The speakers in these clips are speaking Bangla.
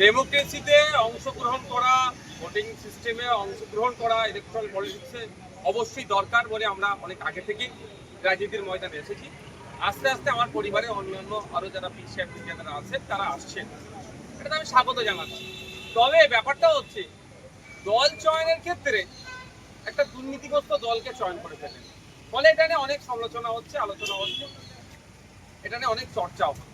ডেমোক্রেসিতে অংশগ্রহণ করা, ভোটিং সিস্টেমে অংশগ্রহণ করা ইলেকট্রাল পলিটিক্সে অবশ্যই দরকার বলে আমরা অনেক আগে থেকেই রাজনীতির ময়দানে এসেছি। আস্তে আস্তে আমার পরিবারে অন্যান্য আরও যারা পিছিয়ে যারা আছেন, তারা আসছেন। এটা আমি স্বাগত জানাচ্ছি। তবে ব্যাপারটা হচ্ছে, দল চয়নের ক্ষেত্রে একটা দুর্নীতিগ্রস্ত দলকে চয়ন করে ফেলেন ফলে এটা নিয়ে অনেক সমালোচনা হচ্ছে, আলোচনা হচ্ছে। এটা নিয়ে অনেক চর্চাও হচ্ছে।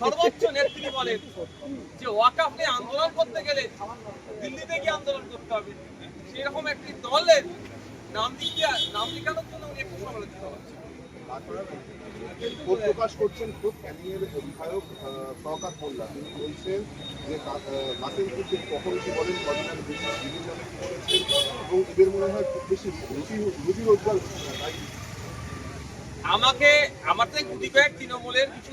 সর্বোচ্চ নেত্রী বলেন যে ওয়াকাফ নিয়ে আন্দোলন করতে গেলে দিল্লিতে গিয়ে আন্দোলন করতে হবে। সেরকম একটি দলের নাম লিখিয়া নাম লিখানোর জন্য উনি একটু সমালোচিত ক্ষোভ প্রকাশ করছেন খুব ক্যানিংয়ের বিধায়ক আহ, মোল্লা। তিনি বলছেন যে কা- আহ, কাসিমপুর থেকে কখন কি বলেন বিভিন্ন এবং এদের মনে হয় খুব বেশি রুজি রুজি রোজগার আমাকে আমাদের গুটি কয়েক তৃণমূলের কিছু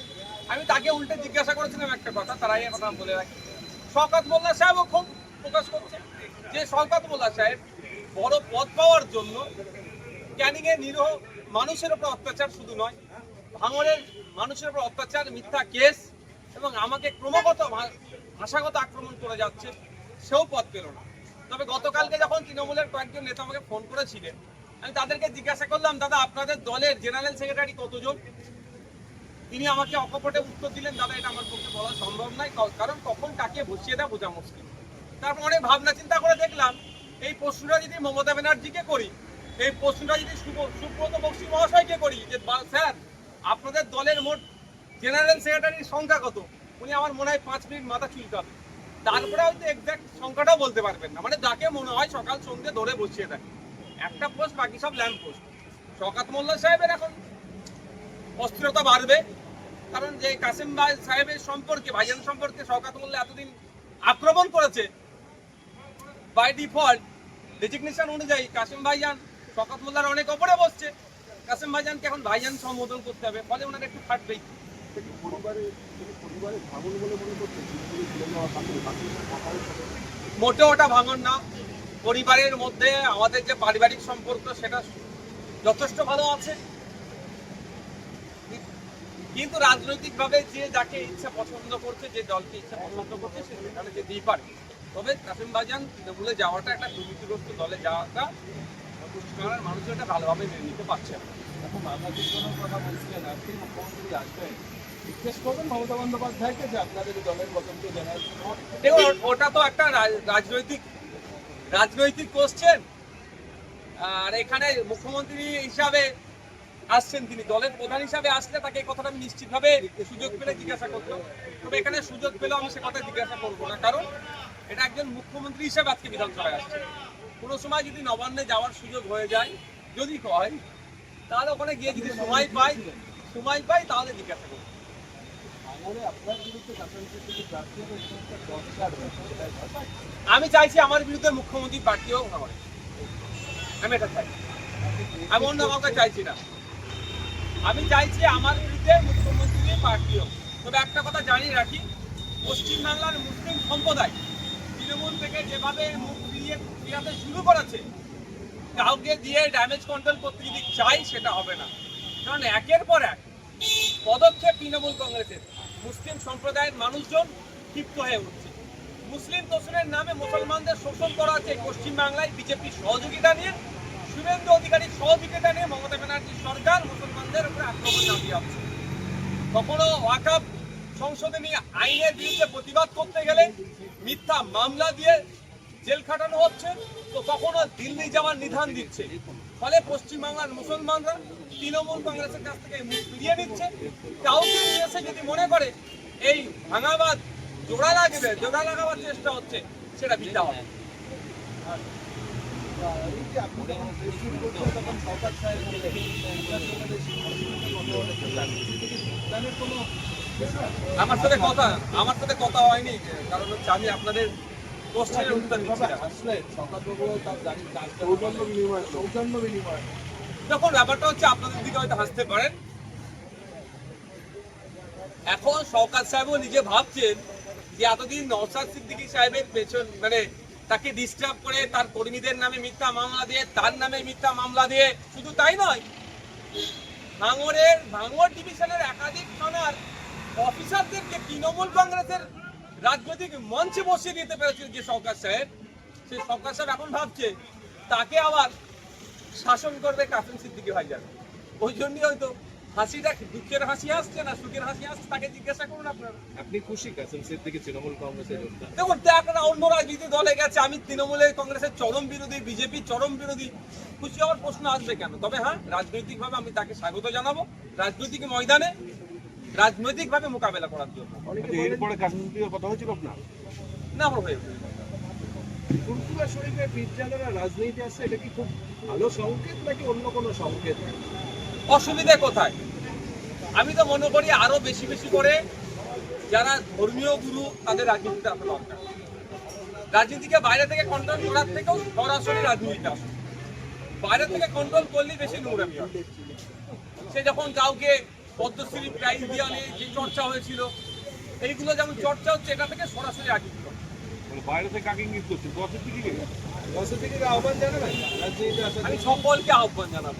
আমি তাকে উল্টে জিজ্ঞাসা করেছিলাম একটা কথা, তারাই কথা বলে রাখি। শওকত মোল্লা সাহেবও খুব প্রকাশ করছে। যে শওকত মোল্লা সাহেব বড় পদ পাওয়ার জন্য ক্যানিং এর নিরীহ মানুষের উপর অত্যাচার শুধু নয়, ভাঙড়ের মানুষের উপর অত্যাচার, মিথ্যা কেস এবং আমাকে ক্রমাগত ভাষাগত আক্রমণ করে যাচ্ছে, সেও পদ পেল না। তবে গতকালকে যখন তৃণমূলের কয়েকজন নেতা আমাকে ফোন করেছিলেন, আমি তাদেরকে জিজ্ঞাসা করলাম, দাদা, আপনাদের দলের জেনারেল সেক্রেটারি কতজন? তিনি আমাকে অকপটে উত্তর দিলেন, দাদা, এটা আমার পক্ষে বলা সম্ভব নয়। কারণ কখন কাকে বসিয়ে দেয় বোঝা মুশকিল। তারপর অনেক ভাবনা চিন্তা করে দেখলাম, এই প্রশ্নটা যদি মমতা ব্যানার্জিকে করি, এই প্রশ্নটা যদি সুব- সুব্রত বক্সি মহাশয়কে করি, যে স্যার, আপনাদের দলের মোট জেনারেল সেক্রেটারির সংখ্যা কত? উনি আমার মনে হয় পাঁচ মিনিট মাথা চুলকাবে। তারপরে হয়তো এক্সাক্ট সংখ্যাটাও বলতে পারবেন না। মানে যাকে মনে হয় সকাল সন্ধ্যে ধরে বসিয়ে দেয়। একটা পোস্ট বাকি সব ল্যাম্প পোস্ট শকাত মোল্লা সাহেবের এখন অস্থিরতা বাড়বে। কারণ যে কাসিম ভাই সাহেবের সম্পর্কে, ভাইজান সম্পর্কে শওকাত মোল্লা এতদিন আক্রমণ করেছে বাই ডিফল্ট ডেজিগনেশন অনুযায়ী কাসিম ভাইজান শওকাত মোল্লার অনেক ওপরে বসছে। কাসিম ভাইজানকে এখন ভাইজান সম্বোধন করতে হবে, ফলে ওনার একটু ফাটবেই। মোটেও ওটা ভাঙন না। পরিবারের মধ্যে আমাদের যে পারিবারিক সম্পর্ক, সেটা যথেষ্ট ভালো আছে। কিন্তু রাজনৈতিকভাবে যে যাকে ইচ্ছা পছন্দ করছে, যে দলকে ইচ্ছা পছন্দ করছে, সে সেখানে যেতেই পারে। তবে কাসিম বাজান তৃণমূলে যাওয়াটা একটা দুর্নীতিগ্রস্ত দলে যাওয়াটা পশ্চিমবাংলার মানুষ এটা ভালোভাবে মেনে নিতে পারছে না। এখন বাংলাদেশ কথা বলছিলেন আজকে মুখ্যমন্ত্রী আসবেন জিজ্ঞেস করবেন মমতা বন্দ্যোপাধ্যায়কে যে আপনাদের দলের জেনারেল ওটা তো একটা রাজ- রাজনৈতিক রাজনৈতিক কোশ্চেন আর এখানে মুখ্যমন্ত্রী হিসাবে আসছেন তিনি, দলের প্রধান হিসাবে আসলে তাকে এই কথাটা আমি নিশ্চিতভাবে সুযোগ পেলে জিজ্ঞাসা করতাম। তবে এখানে সুযোগ পেলেও আমি সে কথা জিজ্ঞাসা করব না, কারণ এটা একজন মুখ্যমন্ত্রী হিসাবে আজকে বিধানসভায় আসছে। কোনো সময় যদি নবান্নে যাওয়ার সুযোগ হয়ে যায়, যদি হয়, তাহলে ওখানে গিয়ে যদি সময় পাই সময় পাই, তাহলে জিজ্ঞাসা করব। আমি চাইছি আমার বিরুদ্ধে মুখ্যমন্ত্রী প্রার্থী হোক আমি এটা চাই। আমি অন্য কাউকে চাইছি না। আমি চাইছি আমার বিরুদ্ধে মুখ্যমন্ত্রী পার্টি হোক। তবে একটা কথা জানিয়ে রাখি, পশ্চিমবাংলার মুসলিম সম্প্রদায় তৃণমূল থেকে যেভাবে মুখ ফিরিয়ে ফিরাতে শুরু করেছে, কাউকে দিয়ে ড্যামেজ কন্ট্রোল করতে যদি চাই সেটা হবে না। কারণ একের পর এক পদক্ষেপ তৃণমূল কংগ্রেসের। মুসলিম সম্প্রদায়ের মানুষজন ক্ষিপ্ত হয়ে উঠছে। মুসলিম তোষণের নামে মুসলমানদের শোষণ করা হচ্ছে পশ্চিমবাংলায় বিজেপির সহযোগিতা নিয়ে। শুভেন্দু অধিকারীর সহযোগিতা নিয়ে মমতা ব্যানার্জির সরকার মুসলমানদের উপরে আক্রমণ চালিয়ে যাচ্ছে কখনো ওয়াকাব সংশোধনী আইনের বিরুদ্ধে প্রতিবাদ করতে গেলে মিথ্যা মামলা দিয়ে জেল খাটানো হচ্ছে, তো কখনো দিল্লি যাওয়ার নিধান দিচ্ছে। ফলে পশ্চিমবাংলার মুসলমানরা তৃণমূল কংগ্রেসের কাছ থেকে মুখ ফিরিয়ে নিচ্ছে। কাউকে নিয়ে এসে যদি মনে করে এই ভাঙাবাদ, জোড়া লাগবে, জোড়া লাগাবার চেষ্টা হচ্ছে, সেটা বিদ্যা হবে। আমার সাথে কথা আমার সাথে কথা হয়নি কারণ হচ্ছে আমি আপনাদের কোশ্চেনের উত্তর দিচ্ছি না। সরকারবাবু তার জানি সৌজন্য বিনিময়। সৌজন্য বিনিময়। দেখুন ব্যাপারটা হচ্ছে আপনাদের দিকে হয়তো হাসতে পারেন। এখন সরকার সাহেবও নিজে ভাবছেন যে এতদিন নওসাদ সিদ্দিকী সাহেবের পেছন মানে তাকে ডিস্টার্ব করে তার কর্মীদের নামে মিথ্যা মামলা দিয়ে, তার নামে মিথ্যা মামলা দিয়ে। শুধু তাই নয়, ভাঙড়ের, ভাঙড় ডিভিশনের একাধিক থানার অফিসারদেরকে তৃণমূল কংগ্রেসের রাজনৈতিক মঞ্চে বসিয়ে দিতে পেরেছিল যে সরকার সাহেব। সেই সরকার সাহেব এখন ভাবছে, তাকে আবার শাসন করবে কাসিম সিদ্দিকী ভাইজান। ওই জন্যই হয়তো হাসিটা দুঃখের হাসি আসছে না সুখের হাসি আসছে? তাকে জিজ্ঞাসা করুন আপনারা। আপনি খুশি কাসিম সিদ্দিকী তৃণমূল কংগ্রেসের দেখুন দেখ না অন্য রাজনীতি দলে গেছে আমি তৃণমূলের কংগ্রেসের চরম বিরোধী বিজেপি চরম বিরোধী খুশি হওয়ার প্রশ্ন আসবে কেন? তবে হ্যাঁ রাজনৈতিকভাবে আমি তাকে স্বাগত জানাব। রাজনৈতিক ময়দানে রাজনৈতিকভাবে মোকাবেলা করার জন্য। এরপরে কাশ্মীর কথা হয়েছিল আপনার? না আমার হয়ে শরীফের বিদ্যালয়েরা রাজনীতি আছে এটা কি খুব ভালো সংকেত নাকি অন্য কোনো সংকেত? অসুবিধে কোথায়? আমি তো মনে করি আরও বেশি বেশি করে যারা ধর্মীয় গুরু তাদের রাজনীতিতে আসা দরকার। রাজনীতিকে বাইরে থেকে কন্ট্রোল করার থেকেও সরাসরি রাজনীতিতে আসে। বাইরে থেকে কন্ট্রোল করলেই বেশি নোংরামি সে যখন কাউকে পদ্মশ্রী প্রাইজ নিয়ে যে চর্চা হয়েছিল এইগুলো যেমন চর্চা হচ্ছে এটা থেকে সরাসরি রাজনীতি মানে বাইরে থেকে কাকে ইঙ্গিত করছে দশের দিকে দশ থেকে আহ্বান জানাবেন? আমি সকলকে আহ্বান জানাব।